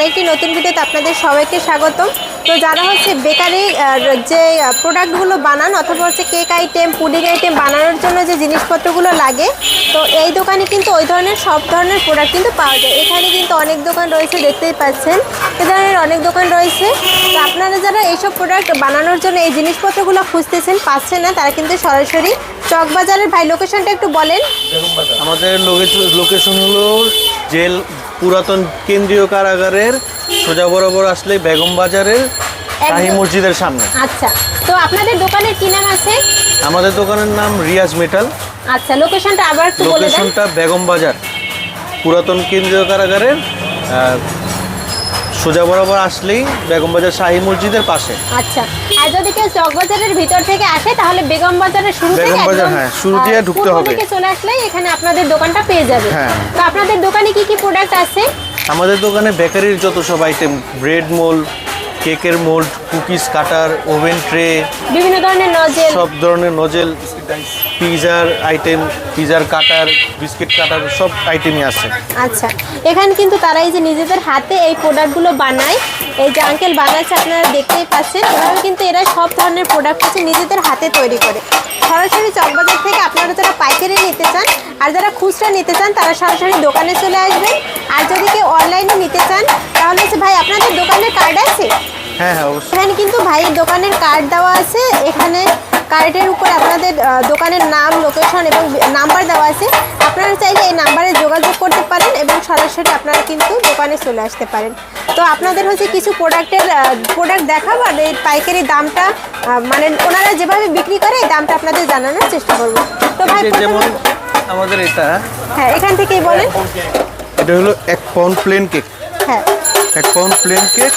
আরেকটি নতুন ভিডিওতে আপনাদের সবাইকে স্বাগতম। তো যারা হচ্ছে বেকারি যে প্রোডাক্টগুলো বানান অথবা হচ্ছে কেক আইটেম, পুডিং আইটেম বানানোর জন্য যে জিনিসপত্রগুলো লাগে, তো এই দোকানে কিন্তু ওই ধরনের, সব ধরনের প্রোডাক্ট কিন্তু পাওয়া যায়। এখানে কিন্তু অনেক দোকান রয়েছে, দেখতেই পাচ্ছেন। এ ধরনের অনেক দোকান রয়েছে। তো আপনারা যারা এইসব প্রোডাক্ট বানানোর জন্য এই জিনিসপত্রগুলো খুঁজতেছেন, পাচ্ছেন না, তারা কিন্তু সরাসরি চকবাজারের ভাই, লোকেশনটা একটু বলেন। আমাদের লোকেশন হলো জেল পুরাতন কেন্দ্রীয় কারাগারের সোজা বরাবর আসলে বেগম বাজারের শাহী মসজিদের সামনে। আচ্ছা তো আপনাদের দোকানের কি নাম আছে? আমাদের দোকানের নাম রিয়াজ মেটাল। আচ্ছা লোকেশনটা আবার একটু বলে দেন। লোকেশনটা বেগম বাজার। পুরাতন কেন্দ্রীয় কারাগারের সোজা বরাবর আসলেই বেগম বাজার শাহী মসজিদের পাশে। আচ্ছা আর যদি কেউ চকবাজারের ভিতর থেকে আসে তাহলে বেগম বাজারের শুরু থেকে বেগম বাজার, হ্যাঁ, শুরু থেকে দিয়ে ঢুকতে হবে। দিকে চলে আসলেই এখানে আপনাদের দোকানটা পেয়ে যাবে হ্যাঁ। তো আপনাদের দোকানে কি কি প্রোডাক্ট আছে আমাদের দোকানে বেকারির যত সব আইটেম ব্রেড মোল্ড কেকের mould cookies cutter oven tray বিভিন্ন ধরনের নজেল। সব ধরনের নজেল পিজার আইটেম পিজার কাটার বিস্কিট কাটার সব আইটেমই আছে। আচ্ছা এখানে কিন্তু তারা এই যে নিজেদের হাতে এই প্রোডাক্টগুলো বানায় এই যে আঙ্কেল বানাচ্ছে আপনারা দেখতেই পাচ্ছেন এভাবে কিন্তু এরা সব ধরনের প্রোডাক্ট হচ্ছে নিজেদের হাতে তৈরি করে। সরাসরি চকবাজার থেকে আপনারা যারা পাইকারি নিতে চান আর যারা খুচরা নিতে চান তারা সরাসরি দোকানে চলে আসবেন। আর যদি কেউ অনলাইনে নিতে চান তাহলে হচ্ছে ভাই আপনাদের দোকানের কার্ড আছে? হ্যাঁ হ্যাঁ অবশ্যই। এখানে কিন্তু ভাইয়ের দোকানের কার্ড দেওয়া আছে। এখানে কার্ডের উপরে আপনাদের দোকানের নাম লোকেশন এবং নাম্বার দেওয়া আছে। আপনারা চাইলে এই নাম্বারে যোগাযোগ করতে পারেন এবং সরাসরি আপনারা কিন্তু দোকানে চলে আসতে পারেন। তো আপনাদের হচ্ছে কিছু প্রোডাক্টের প্রোডাক্ট দেখাবো আর এই পাইকারি দামটা মানে ওনারা যেভাবে বিক্রি করে এই দামটা আপনাদের জানানোর চেষ্টা করব। তো ভাই যেমন আমাদের এটা হ্যাঁ এখান থেকেই বলেন। এটা হলো এক পাউন্ড প্লেন কেক হ্যাঁ। এক পাউন্ড প্লেন কেক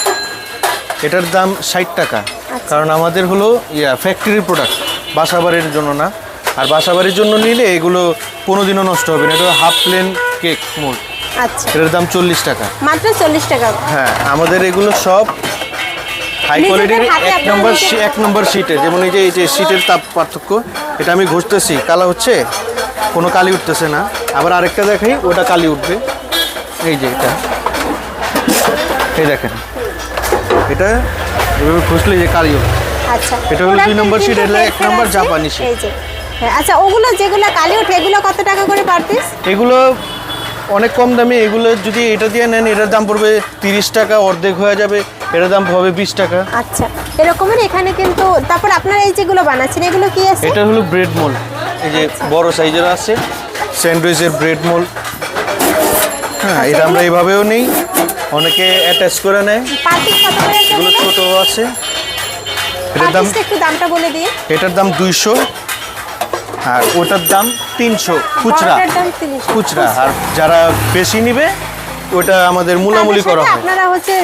এটার দাম ষাট টাকা। আচ্ছা। কারণ আমাদের হলো ইয়া ফ্যাক্টরির প্রোডাক্ট বাসাবাড়ির জন্য না। আর বাসাবাড়ির জন্য নিলে এগুলো কোনো দিনও নষ্ট হবে না। এটা হাফ প্লেন কেক মোল্ড আচ্ছা। এটার দাম চল্লিশ টাকা। মাত্র চল্লিশ টাকা। হ্যাঁ আমাদের এগুলো সব হাই কোয়ালিটির এক নম্বর এক নম্বর শিটে যেমন এই যে এই যে শিটের তাপ পার্থক্য এটা আমি ঘষতেছি। কালা হচ্ছে কোনো কালি উঠতেছে না। আবার আরেকটা দেখাই ওটা কালি উঠবে। এই যে এটা। এই দেখেন। এটা এভাবে ঘষলে যে উঠবে আচ্ছা এটা হলো দুই নম্বর sheet, এটা এক নম্বর। জাপানি sheet। এই যে হ্যাঁ, আচ্ছা ওগুলো যেগুলো কালি ওঠে এগুলো কত টাকা করে পার পিস এগুলো অনেক কম দামে এগুলো যদি এটা দিয়ে নেন এটার দাম পড়বে তিরিশ টাকা অর্ধেক হয়ে যাবে এটার দাম হবে বিশ টাকা। আচ্ছা এরকমের এখানে কিন্তু তারপর আপনারা এই যেগুলো বানাচ্ছেন এগুলো কি আছে? এটা হলো ব্রেড মোল এই যে বড় সাইজের আছে স্যান্ডউইচের ব্রেড মোল হ্যাঁ এটা আমরা এইভাবেও নেই। অনেকে অ্যাটাচ করে নেয়। এগুলো? ছোট আছে। এটার দাম একটু দামটা বলে দিয়ে এটার দাম দুইশো। আর ওটার দাম তিনশো। খুচরা। বড়টার দাম 300 খুচরা। আর যারা বেশি নিবে ওটা আমাদের মূলামূলি করা হয়। আপনারা হচ্ছে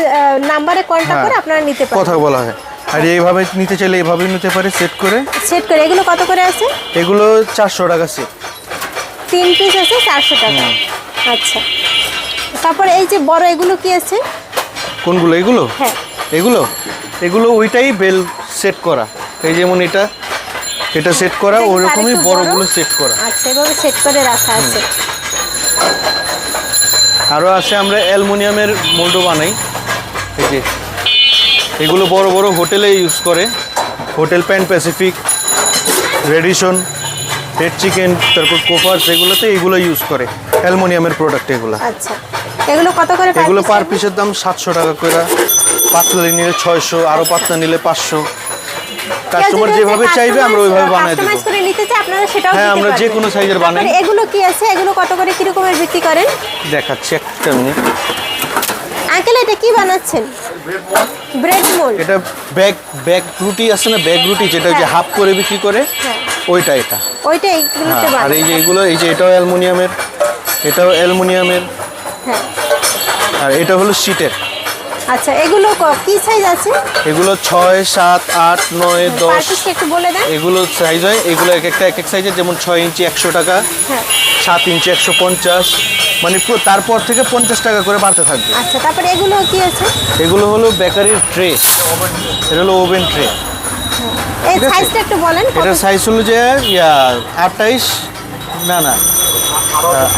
নাম্বারে কন্ট্যাক্ট হ্যাঁ। করে আপনারা নিতে পারেন। কথা বলা হয়। আর এইভাবে নিতে চাইলে এইভাবে নিতে পারে সেট করে। সেট করে। এগুলো কত করে আছে? এগুলো চারশো টাকা সেট তিন পিস আছে চারশো টাকা। আচ্ছা। তারপরে এই যে বড় এগুলো কি আছে? কোনগুলো এগুলো? হ্যাঁ। এগুলো? এগুলো ওইটাই বেল সেট করা। এই যেমন এটা এটা সেট করা ওরকমই বড়গুলো বড়? সেট করা। আচ্ছা এভাবে সেট করে রাখা আছে। আরও আছে আমরা অ্যালুমিনিয়ামের মোল্ডও বানাই। এই যে এগুলো বড় বড় হোটেলে ইউজ করে। Hotel Pan Pacific Radisson Red Chicken তারপর কোপার্স এগুলোতে এগুলো ইউজ করে। অ্যালুমিনিয়ামের প্রোডাক্ট এগুলো। আচ্ছা। এগুলো কত করে এগুলো পার পিসের দাম সাতশো টাকা করে। পাতলা নিলে ছয়শো আরও পাতলা নিলে পাঁচশো। কাস্টমার যেভাবে চাইবে আমরা ওইভাবে বানাই দেবো। করে নিতে চাই আপনারা সেটাও হ্যাঁ, আমরা যে কোনো এর বানাই। এগুলো কি আছে? এগুলো কত করে কি রকমের বিক্রি করেন? দেখাচ্ছি একটা মিনিট আঙ্কেল এটা কি বানাচ্ছেন? ব্রেড মোল্ড এটা ব্যাগ ব্যাগ রুটি আছে না? ব্যাগ রুটি যেটা যে হ্যাঁ। হাফ করে বিক্রি করে হ্যাঁ। ওইটা এটা। ওইটা এইগুলোতে হ্যাঁ আর এই যে এগুলো এই যে এটাও অ্যালুমিনিয়ামের। এটাও অ্যালুমিনিয়ামের। হ্যাঁ। আর এটা হলো শীটের। আচ্ছা এগুলো কি সাইজ আছে? এগুলো ছয় সাত আট নয় পার দশ। পিসটা একটু বলে দেন। এগুলো সাইজ হয় এগুলো এক একটা এক এক সাইজের যেমন ছয় ইঞ্চি একশো টাকা হ্যাঁ। সাত ইঞ্চি একশো পঞ্চাশ মানে পুরো তারপর থেকে পঞ্চাশ টাকা করে বাড়তে থাকবে। আচ্ছা তারপরে এগুলো কি আছে? এগুলো হলো বেকারির ট্রে। এটা হলো ওভেন ট্রে। এই সাইজটা একটু বলেন এটার সাইজ হলো যে ইয়া আঠাইশ না না।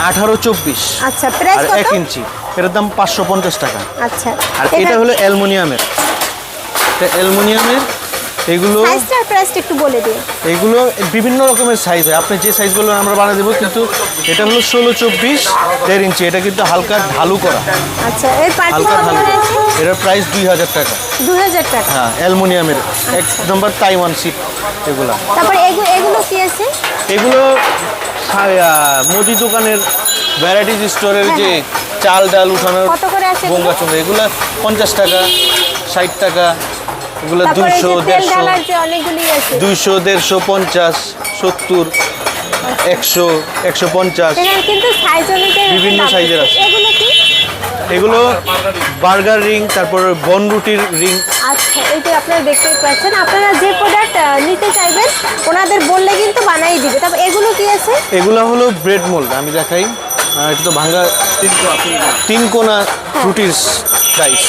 আঠারো চব্বিশ। আচ্ছা প্রাইস এক ইঞ্চি। এটার দাম পাঁচশো পঞ্চাশ টাকা। আচ্ছা। আর এটা হলো অ্যালুমিনিয়ামের। অ্যালুমিনিয়ামের এগুলো প্রাইসটা একটু বলে দিন এগুলো বিভিন্ন রকমের সাইজ হয়। আপনি যে সাইজগুলো আমরা বানিয়ে দেবো কিন্তু এটা হলো ষোলো চব্বিশ দেড় ইঞ্চি। এটা কিন্তু হালকা ঢালু করা। আচ্ছা হালকা ঢালু। এটার প্রাইস দুই হাজার টাকা। দু হাজার টাকা? হ্যাঁ অ্যালুমিনিয়ামের। এক নম্বর তাইওয়ান সিট এগুলা। তারপরে এগুলো কি আছে? এগুলো মুদি দোকানের ভ্যারাইটিজ স্টোরের যে চাল ডাল উঠানোর? গঙ্গা চন্দ্র এগুলো পঞ্চাশ টাকা ষাট টাকা এগুলো দুইশো দেড়শো দুইশো দেড়শো পঞ্চাশ সত্তর একশো একশো পঞ্চাশ। বিভিন্ন সাইজের আছে। এগুলো বার্গার রিং তারপর বন রুটির রিং। আচ্ছা এই যে আপনারা দেখতে পাচ্ছেন আপনারা যে প্রোডাক্ট নিতে চাইবেন ওনাদের বললে কিন্তু বানাই দিবে। তারপর এগুলো কি আছে? এগুলো হলো ব্রেড মোল্ড আমি দেখাই। এটা তো ভাঙা তিন কোনা রুটির ডাইস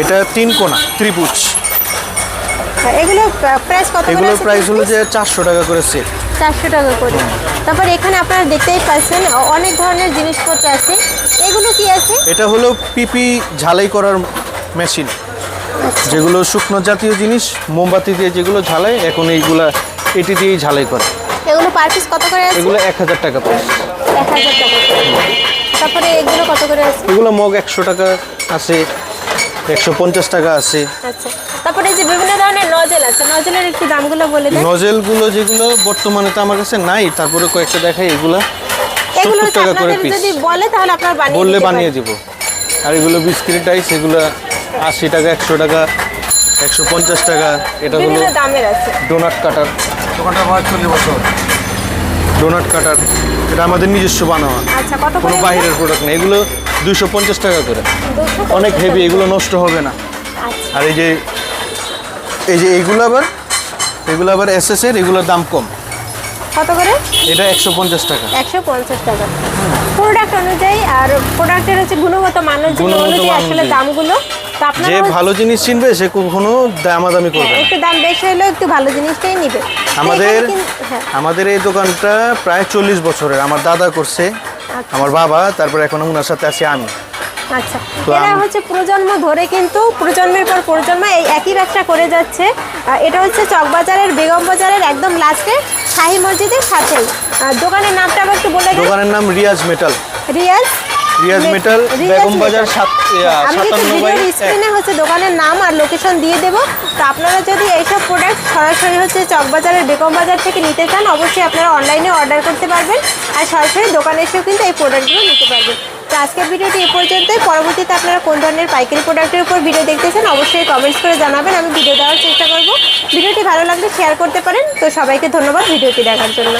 এটা তিন কোনা ত্রিভুজ। হ্যাঁ, এগুলো প্রাইস কত করে এগুলোর প্রাইস হলো যে চারশো টাকা করে সেট চারশো টাকা করে। তারপর এখানে আপনারা দেখতেই পাচ্ছেন অনেক ধরনের জিনিসপত্র আছে। এগুলো কি আছে? এটা হলো পিপি ঝালাই করার মেশিন যেগুলো শুকনো জাতীয় জিনিস মোমবাতি দিয়ে যেগুলো ঝালাই এখন এইগুলা এটি দিয়েই ঝালাই করে। এগুলো পার পিস কত করে আছে? এগুলো এক হাজার টাকা প্রাইস এক হাজার টাকা তারপরে এগুলো কত করে আছে? এগুলো মগ একশো টাকা আছে একশো পঞ্চাশ টাকা আছে। আচ্ছা। তারপরে এই যে বিভিন্ন ধরনের নজেল আছে নজেলের একটু দামগুলো বলে দেন। নজেলগুলো যেগুলো বর্তমানে তো আমার কাছে নাই তারপরে কয়েকটা দেখাই এগুলো সত্তর টাকা করে পিস যদি বলে তাহলে আপনারা বানিয়ে বললে বানিয়ে। দিব। আর এগুলো বিস্কিট আইস এগুলো আশি টাকা একশো টাকা একশো পঞ্চাশ টাকা এটা হলো দামের আছে। Donut cutter. দোকানটা আমার চল্লিশ বছর। ডোনাট কাটার এটা আমাদের নিজস্ব বানানো। আচ্ছা কত কোনো করে বাইরের প্রোডাক্ট না এগুলো দুশো পঞ্চাশ টাকা করে। অনেক হেভি এগুলো নষ্ট হবে না। আচ্ছা। আর এই যে এই যে এইগুলো আবার এগুলো আবার এসএস এর এগুলোর দাম কম। কত করে? এটা একশো পঞ্চাশ টাকা। একশো পঞ্চাশ টাকা। প্রোডাক্ট অনুযায়ী আর প্রোডাক্টের হচ্ছে গুণগত মান অনুযায়ী আসলে। দামগুলো যে ভালো জিনিস চিনবে সে কখনো দামাদামি করবে হ্যাঁ, না। একটু দাম বেশি হলেও একটু ভালো জিনিসটাই নিবে। আমাদের হ্যাঁ। আমাদের এই দোকানটা প্রায় চল্লিশ বছরের। আমার দাদা করছে আচ্ছা। আমার বাবা তারপর এখন ওনার সাথে আছি আমি। আচ্ছা। এরা হচ্ছে প্রজন্ম ধরে কিন্তু প্রজন্মের পর প্রজন্ম এই একই ব্যবসা করে যাচ্ছে। এটা হচ্ছে চকবাজারের বেগম বাজারের একদম লাস্টে শাহি মসজিদের সাথেই। আহ, দোকানের নামটা আবার একটু বলে দোকানের নাম রিয়াজ মেটাল। রিয়াজ রিয়াজ মেটাল বেগম বাজার। সাত আমি কিন্তু সাতান্ন বাই স্ক্রিনে হচ্ছে দোকানের নাম আর লোকেশন দিয়ে দেব। তো আপনারা যদি এইসব প্রোডাক্ট সরাসরি হচ্ছে চকবাজারের বেগম বাজার থেকে নিতে চান অবশ্যই আপনারা অনলাইনে অর্ডার করতে পারবেন আর সরাসরি দোকানে এসেও কিন্তু এই প্রোডাক্টগুলো নিতে পারবেন। তো আজকের ভিডিওটি এ পর্যন্তই। পরবর্তীতে আপনারা কোন ধরনের পাইকারি প্রোডাক্টের উপর ভিডিও দেখতেছেন অবশ্যই কমেন্টস করে জানাবেন। আমি ভিডিও দেওয়ার চেষ্টা করব। ভিডিওটি ভালো লাগলে শেয়ার করতে পারেন। তো সবাইকে ধন্যবাদ ভিডিওটি দেখার জন্য।